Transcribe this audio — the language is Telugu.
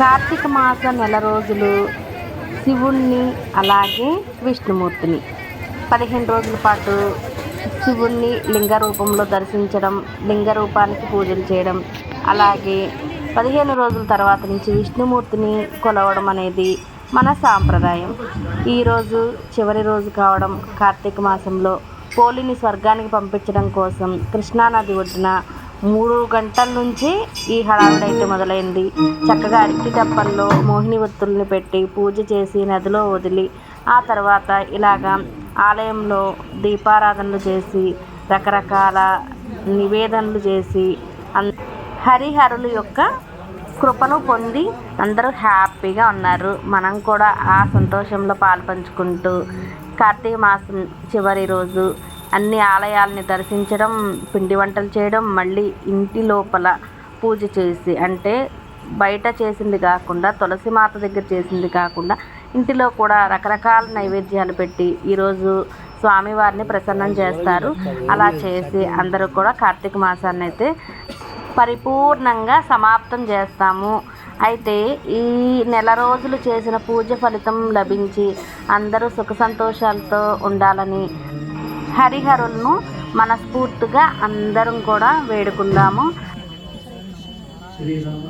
కార్తీక మాస నెల రోజులు శివుణ్ణి అలాగే విష్ణుమూర్తిని. పదిహేను రోజుల పాటు శివుణ్ణి లింగ రూపంలో దర్శించడం లింగ రూపానికి పూజలు చేయడం అలాగే పదిహేను రోజుల తర్వాత నుంచి విష్ణుమూర్తిని కొలవడం అనేది మన సాంప్రదాయం. ఈరోజు చివరి రోజు కావడం కార్తీక మాసంలో పోలిని స్వర్గానికి పంపించడం కోసం కృష్ణానది ఒడ్డున మూడు గంటల నుంచి ఈ హడావిడి అయితే మొదలైంది. చక్కగా అరటి టప్పల్లో మోహిని ఒత్తుల్ని పెట్టి పూజ చేసి నదిలో వదిలి ఆ తర్వాత ఇలాగా ఆలయంలో దీపారాధనలు చేసి రకరకాల నివేదనలు చేసి అన్ హరిహరుల యొక్క కృపను పొంది అందరూ హ్యాపీగా ఉన్నారు. మనం కూడా ఆ సంతోషంలో పాలు పంచుకుంటూ కార్తీక మాసం చివరి రోజు అన్ని ఆలయాల్ని దర్శించడం పిండి వంటలు చేయడం మళ్ళీ ఇంటి లోపల పూజ చేసి అంటే బయట చేసింది కాకుండా తులసి మాత దగ్గర చేసింది కాకుండా ఇంటిలో కూడా రకరకాల నైవేద్యాలు పెట్టి ఈరోజు స్వామివారిని ప్రసన్నం చేస్తారు. అలా చేసి అందరూ కూడా కార్తీక మాసాన్ని అయితే పరిపూర్ణంగా సమాప్తం చేస్తాము. అయితే ఈ నెల రోజులు చేసిన పూజ ఫలితం లభించి అందరూ సుఖ సంతోషాలతో ఉండాలని హరిహరులను మనస్ఫూర్తిగా అందరం కూడా వేడుకుందాము. శ్రీరామ